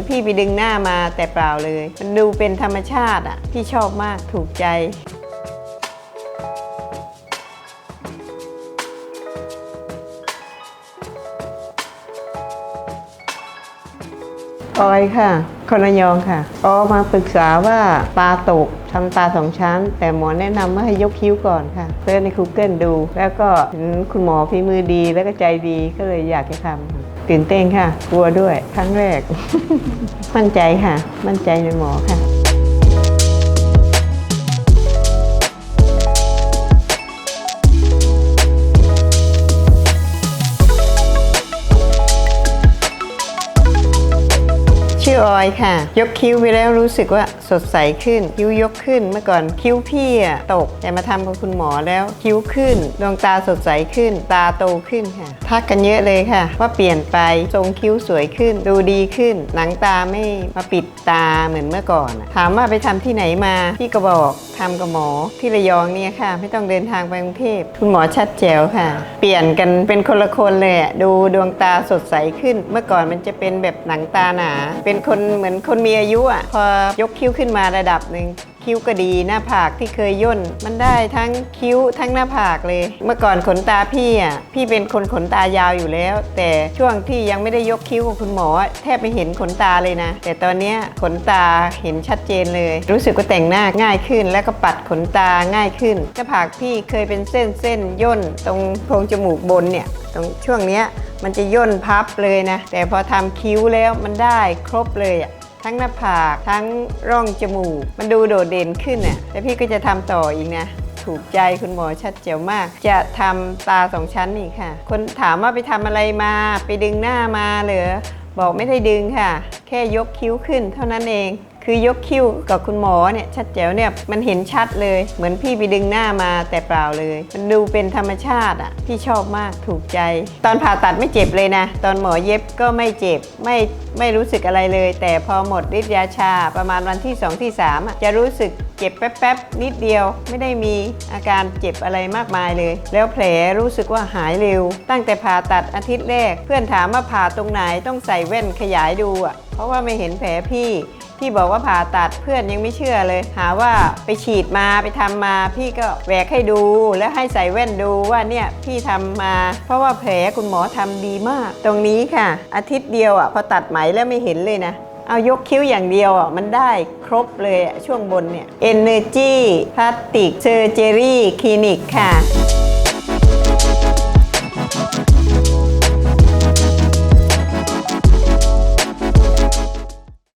อนพี่ไปดึงหน้ามาแต่เปล่าเลย มันดูเป็นธรรมชาติอะ พี่ชอบมากถูกใจออยค่ะคนระยองค่ะออมาปรึกษาว่าตาตกทำตาสองชั้น แต่หมอแนะนำว่าให้ยกคิ้วก่อนค่ะเซิร์ชใน Google ดู แล้วก็เห็นคุณหมอฝีมือดีแล้วก็ใจดีก็เลยอยากจะทำ ตื่นเต้นค่ะ กลัวด้วยครั้งแรก มั่นใจค่ะ มั่นใจในหมอค่ะ ชื่อออยค่ะ ยกคิ้วไปแล้วรู้สึกว่าสดใสขึ้น คิ้วยกขึ้นเมื่อก่อนคิ้วพี่อะตก แต่มาทำกับคุณหมอแล้วคิ้วขึ้น ดวงตาสดใสขึ้น ตาโตขึ้นค่ะ ทักกันเยอะเลยค่ะ ว่าเปลี่ยนไปทรงคิ้วสวยขึ้น ดูดีขึ้น หนังตาไม่มาปิดตาเหมือนเมื่อก่อน ถามว่าไปทำที่ไหนมา พี่ก็บอกทำกับหมอที่ระยองเนี่ยค่ะ ไม่ต้องเดินทางไปกรุงเทพคุณหมอชัดแจ๋วค่ะ เปลี่ยนกันเป็นคนละคนเลยดูดวงตาสดใสขึ้น เมื่อก่อนมันจะเป็นแบบหนังตาหนา เป็นคนเหมือนคนมีอายุอะพอยกคิ้วขึ้นมาระดับหนึ่งคิ้วก็ดีหน้าผากที่เคยย่น มันได้ทั้งคิ้วทั้งหน้าผากเลย เมื่อก่อนขนตาพี่อะพี่เป็นคนขนตายาวอยู่แล้ว แต่ช่วงที่ยังไม่ได้ยกคิ้วกับคุณหมอ แทบไม่เห็นขนตาเลยนะ แต่ตอนนี้ขนตาเห็นชัดเจนเลย รู้สึกว่าแต่งหน้าง่ายขึ้น แล้วก็ปัดขนตาง่ายขึ้นหน้าผากพี่เคยเป็นเส้นเส้นย่น ตรงโพรงจมูกบนเนี่ยตรงช่วงเนี้ย มันจะย่นพับเลยนะ แต่พอทำคิ้วแล้วมันได้ครบเลยอะทั้งหน้าผากทั้งร่องจมูก มันดูโดดเด่นขึ้นน่ะแต่พี่ก็จะทำต่ออีกนะ ถูกใจคุณหมอชัดเจ๋วมาก จะทำตาสองชั้นนี่ค่ะ คนถามว่าไปทำอะไรมาไปดึงหน้ามาเหรอบอกไม่ได้ดึงค่ะ แค่ยกคิ้วขึ้นเท่านั้นเอง คือยกคิ้วกับคุณหมอเนี่ยชัดแจ๋วเนี่ยมันเห็นชัดเลยเหมือนพี่ไปดึงหน้ามาแต่เปล่าเลย มันดูเป็นธรรมชาติอะพี่ชอบมากถูกใจ ตอนผ่าตัดไม่เจ็บเลยนะ ตอนหมอเย็บก็ไม่เจ็บไม่ไม่รู้สึกอะไรเลย แต่พอหมดฤทธิ์ยาชาประมาณวันที่ 2 ที่ 3 จะรู้สึกเจ็บแป๊บๆนิดเดียว ไม่ได้มีอาการเจ็บอะไรมากมายเลย แล้วแผลรู้สึกว่าหายเร็ว ตั้งแต่ผ่าตัดอาทิตย์แรก เพื่อนถามว่าผ่าตรงไหนต้องใส่แว่นขยายดูอะเพราะว่าไม่เห็นแผลพี่ พี่บอกว่าผ่าตัดเพื่อนยังไม่เชื่อเลย หาว่าไปฉีดมาไปทำมา พี่ก็แหวกให้ดู แล้วให้ใส่แว่นดูว่าเนี่ยพี่ทำมา เพราะว่าแผลคุณหมอทำดีมาก ตรงนี้ค่ะ อาทิตย์เดียวอะพอตัดไหมแล้วไม่เห็นเลยนะเอายกคิ้วอย่างเดียวอะมันได้ครบเลยช่วงบนเนี่ย Energy Plastic Surgery Clinic ค่ะ